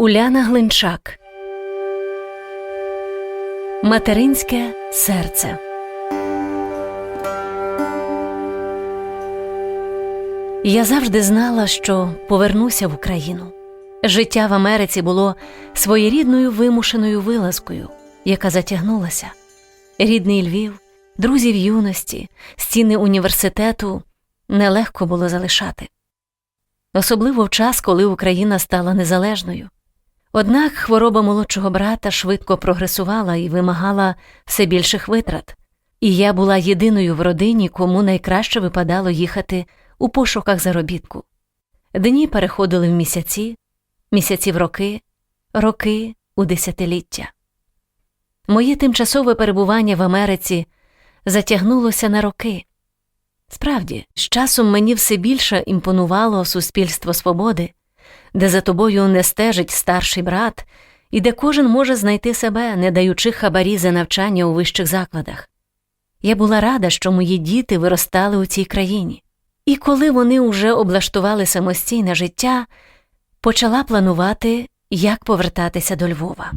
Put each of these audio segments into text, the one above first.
Уляна Глинчак Материнське серце. Я завжди знала, що повернуся в Україну. Життя в Америці було своєрідною вимушеною вилазкою, яка затягнулася. Рідний Львів, друзів юності, стіни університету нелегко було залишати. Особливо в час, коли Україна стала незалежною. Однак хвороба молодшого брата швидко прогресувала і вимагала все більших витрат, і я була єдиною в родині, кому найкраще випадало їхати у пошуках заробітку. Дні переходили в місяці, місяці в роки, роки у десятиліття. Моє тимчасове перебування в Америці затягнулося на роки. Справді, з часом мені все більше імпонувало суспільство свободи, де за тобою не стежить старший брат, і де кожен може знайти себе, не даючи хабарі за навчання у вищих закладах. Я була рада, що мої діти виростали у цій країні, і коли вони уже облаштували самостійне життя, почала планувати, як повертатися до Львова.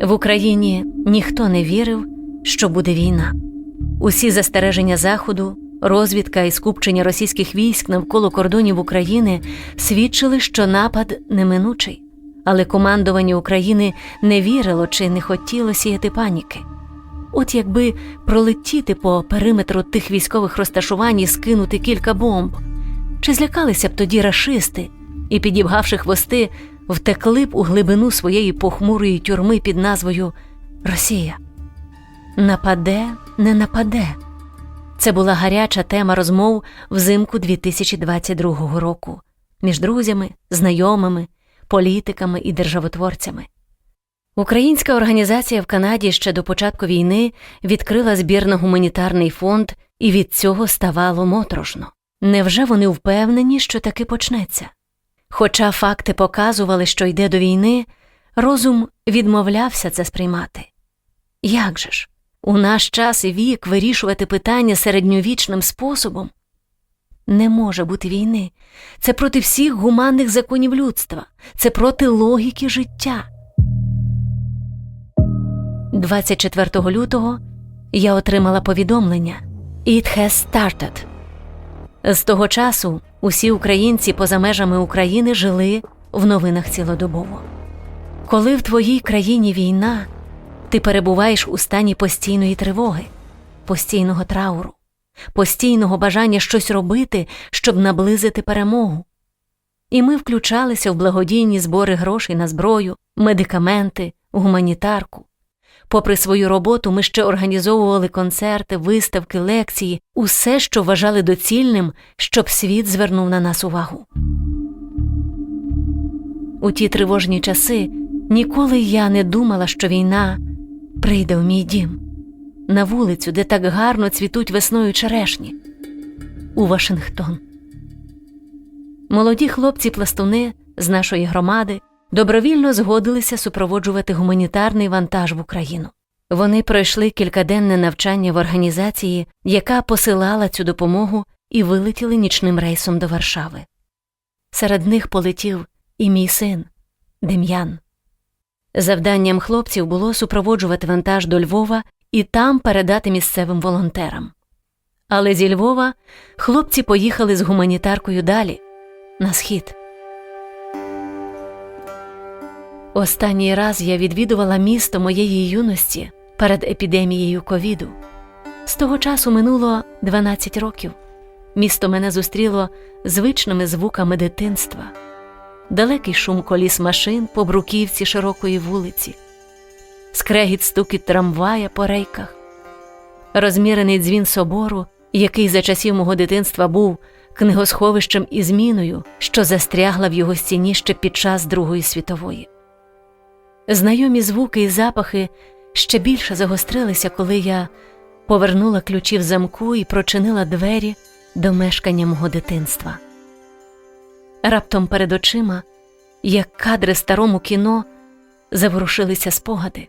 В Україні ніхто не вірив, що буде війна. Усі застереження Заходу, розвідка і скупчення російських військ навколо кордонів України свідчили, що напад неминучий, але командування України не вірило чи не хотіло сіяти паніки. От якби пролетіти по периметру тих військових розташувань і скинути кілька бомб, чи злякалися б тоді рашисти і, підібгавши хвости, втекли б у глибину своєї похмурої тюрми під назвою Росія. Нападе, не нападе. Це була гаряча тема розмов взимку 2022 року між друзями, знайомими, політиками і державотворцями. Українська організація в Канаді ще до початку війни відкрила збір на гуманітарний фонд, і від цього ставало моторошно. Невже вони впевнені, що таки почнеться? Хоча факти показували, що йде до війни, розум відмовлявся це сприймати. Як же ж, у наш час і вік вирішувати питання середньовічним способом? Не може бути війни. Це проти всіх гуманних законів людства, це проти логіки життя. 24 лютого я отримала повідомлення It has started. З того часу усі українці поза межами України жили в новинах цілодобово. Коли в твоїй країні війна, ти перебуваєш у стані постійної тривоги, постійного трауру, постійного бажання щось робити, щоб наблизити перемогу. І ми включалися в благодійні збори грошей на зброю, медикаменти, гуманітарку. Попри свою роботу, ми ще організовували концерти, виставки, лекції, усе, що вважали доцільним, щоб світ звернув на нас увагу. У ті тривожні часи ніколи я не думала, що війна прийде в мій дім, на вулицю, де так гарно цвітуть весною черешні, у Вашингтон. Молоді хлопці-пластуни з нашої громади добровільно згодилися супроводжувати гуманітарний вантаж в Україну. Вони пройшли кількаденне навчання в організації, яка посилала цю допомогу, і вилетіли нічним рейсом до Варшави. Серед них полетів і мій син Дем'ян. Завданням хлопців було супроводжувати вантаж до Львова і там передати місцевим волонтерам. Але зі Львова хлопці поїхали з гуманітаркою далі, на схід. Останній раз я відвідувала місто моєї юності перед епідемією ковіду. З того часу минуло 12 років. Місто мене зустріло звичними звуками дитинства, далекий шум коліс машин по бруківці широкої вулиці, скрегіт стукіт трамвая по рейках, розмірений дзвін собору, який за часів мого дитинства був книгосховищем і зміною, що застрягла в його стіні ще під час Другої світової. Знайомі звуки і запахи ще більше загострилися, коли я повернула ключі в замку і прочинила двері до мешкання мого дитинства. Раптом перед очима, як кадри старому кіно, заворушилися спогади.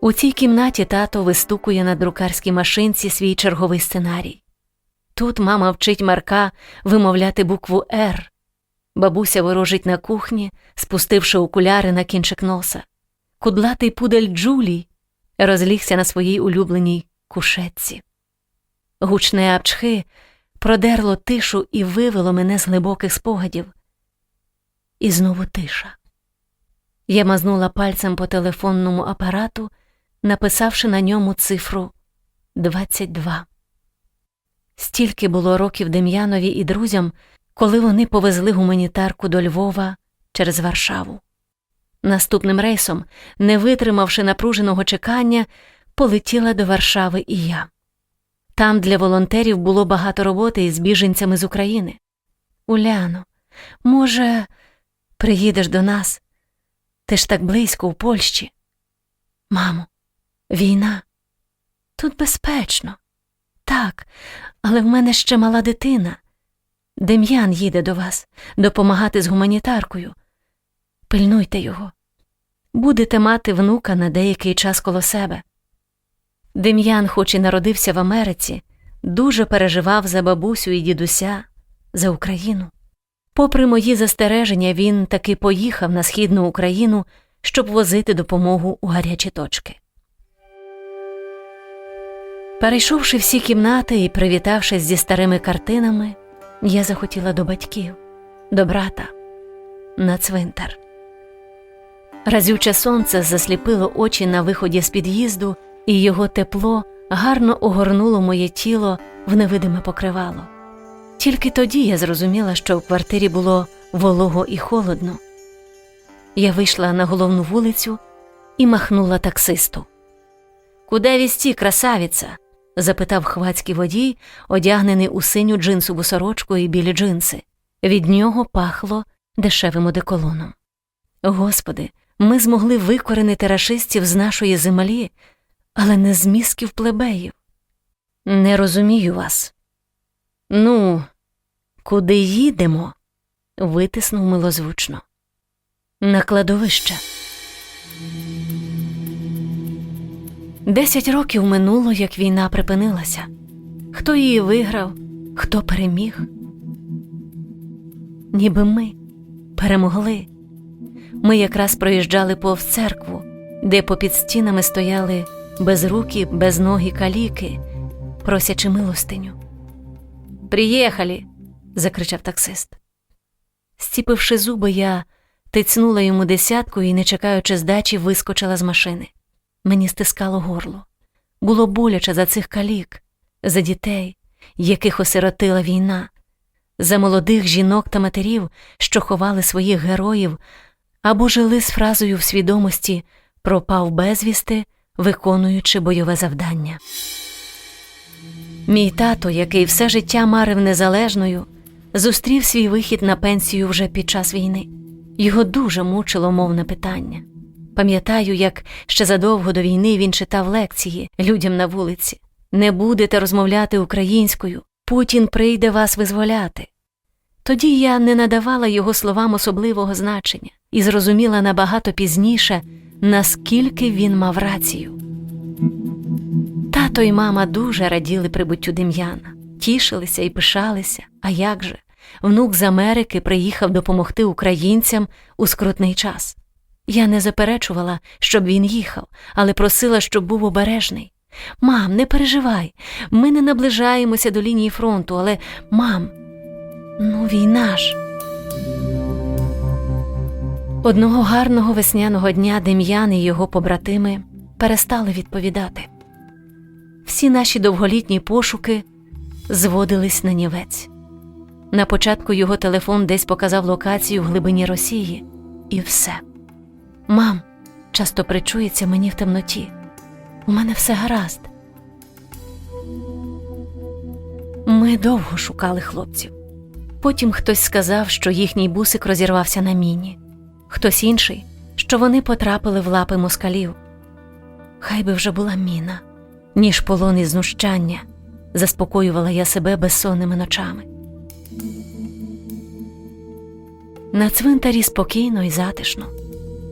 У цій кімнаті тато вистукує на друкарській машинці свій черговий сценарій. Тут мама вчить Марка вимовляти букву Р Бабуся ворожить на кухні, спустивши окуляри на кінчик носа. Кудлатий пудель Джулій розлігся на своїй улюбленій кушетці. Гучне апчхи продерло тишу і вивело мене з глибоких спогадів. І знову тиша. Я мазнула пальцем по телефонному апарату, написавши на ньому цифру 22. Стільки було років Дем'янові і друзям, коли вони повезли гуманітарку до Львова через Варшаву. Наступним рейсом, не витримавши напруженого чекання, полетіла до Варшави і я. Там для волонтерів було багато роботи із біженцями з України. Уляно, може, приїдеш до нас? Ти ж так близько у Польщі. Мамо, війна. Тут безпечно. Так, але в мене ще мала дитина. Дем'ян їде до вас допомагати з гуманітаркою. Пильнуйте його. Будете мати внука на деякий час коло себе. Дем'ян, хоч і народився в Америці, дуже переживав за бабусю і дідуся, за Україну. Попри мої застереження, він таки поїхав на східну Україну, щоб возити допомогу у гарячі точки. Перейшовши всі кімнати і привітавшись зі старими картинами, я захотіла до батьків, до брата, на цвинтар. Разюче сонце засліпило очі на виході з під'їзду, і його тепло гарно огорнуло моє тіло в невидиме покривало. Тільки тоді я зрозуміла, що в квартирі було волого і холодно. Я вийшла на головну вулицю і махнула таксисту. Куди вісті, красавіця? запитав хвацький водій, одягнений у синю джинсову сорочку і білі джинси. Від нього пахло дешевим одеколоном. Господи, ми змогли викоренити рашистів з нашої землі, але не з мізків плебеїв. Не розумію вас. Ну, куди їдемо? витиснув милозвучно. На кладовище. Десять років минуло, як війна припинилася. Хто її виграв, хто переміг? Ніби ми перемогли. Ми якраз проїжджали повз церкву, де попід стінами стояли безрукі, безногі каліки, просячи милостиню. Приїхали. закричав таксист. Стіпивши зуби, я тицнула йому десятку і, не чекаючи здачі, вискочила з машини. Мені стискало горло. Було боляче за цих калік, за дітей, яких осиротила війна, за молодих жінок та матерів, що ховали своїх героїв, або жили з фразою в свідомості пропав безвісти, виконуючи бойове завдання. Мій тато, який все життя марив незалежною, зустрів свій вихід на пенсію вже під час війни. Його дуже мучило мовне питання. Пам'ятаю, як ще задовго до війни він читав лекції людям на вулиці Не будете розмовляти українською, Путін прийде вас визволяти. Тоді я не надавала його словам особливого значення і зрозуміла набагато пізніше, наскільки він мав рацію. Тато і мама дуже раділи прибуттю Дем'яна, тішилися і пишалися. А як же? Внук з Америки приїхав допомогти українцям у скрутний час. Я не заперечувала, щоб він їхав, але просила, щоб був обережний. Мам, не переживай, ми не наближаємося до лінії фронту, але мам, ну війна ж. Одного гарного весняного дня Дем'ян і його побратими перестали відповідати. Всі наші довголітні пошуки зводились на нівець. На початку його телефон десь показав локацію в глибині Росії, і все. Мам, часто причується мені в темноті. У мене все гаразд. Ми довго шукали хлопців. Потім хтось сказав, що їхній бусик розірвався на міні, хтось інший, що вони потрапили в лапи москалів. Хай би вже була міна, ніж полон і знущання, заспокоювала я себе безсонними ночами. На цвинтарі спокійно і затишно.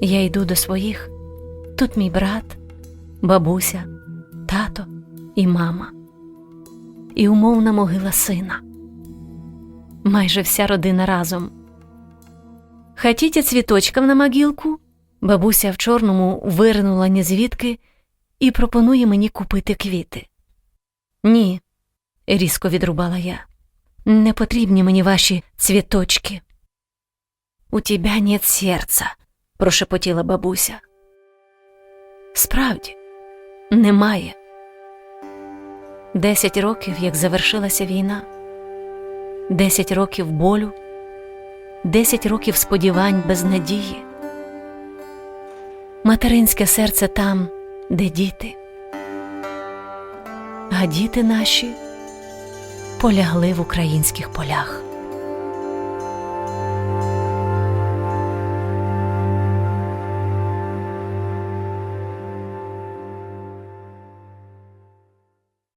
Я йду до своїх. Тут мій брат, бабуся, тато і мама, і умовна могила сина. Майже вся родина разом. Хотіте цвіточків на могилку? Бабуся в чорному виринула ні звідки і пропонує мені купити квіти. Ні, різко відрубала я. Не потрібні мені ваші цвіточки. У тебя нет серця, прошепотіла бабуся. Справді, немає. Десять років, як завершилася війна, десять років болю, десять років сподівань без надії. Материнське серце там, де діти, а діти наші полягли в українських полях.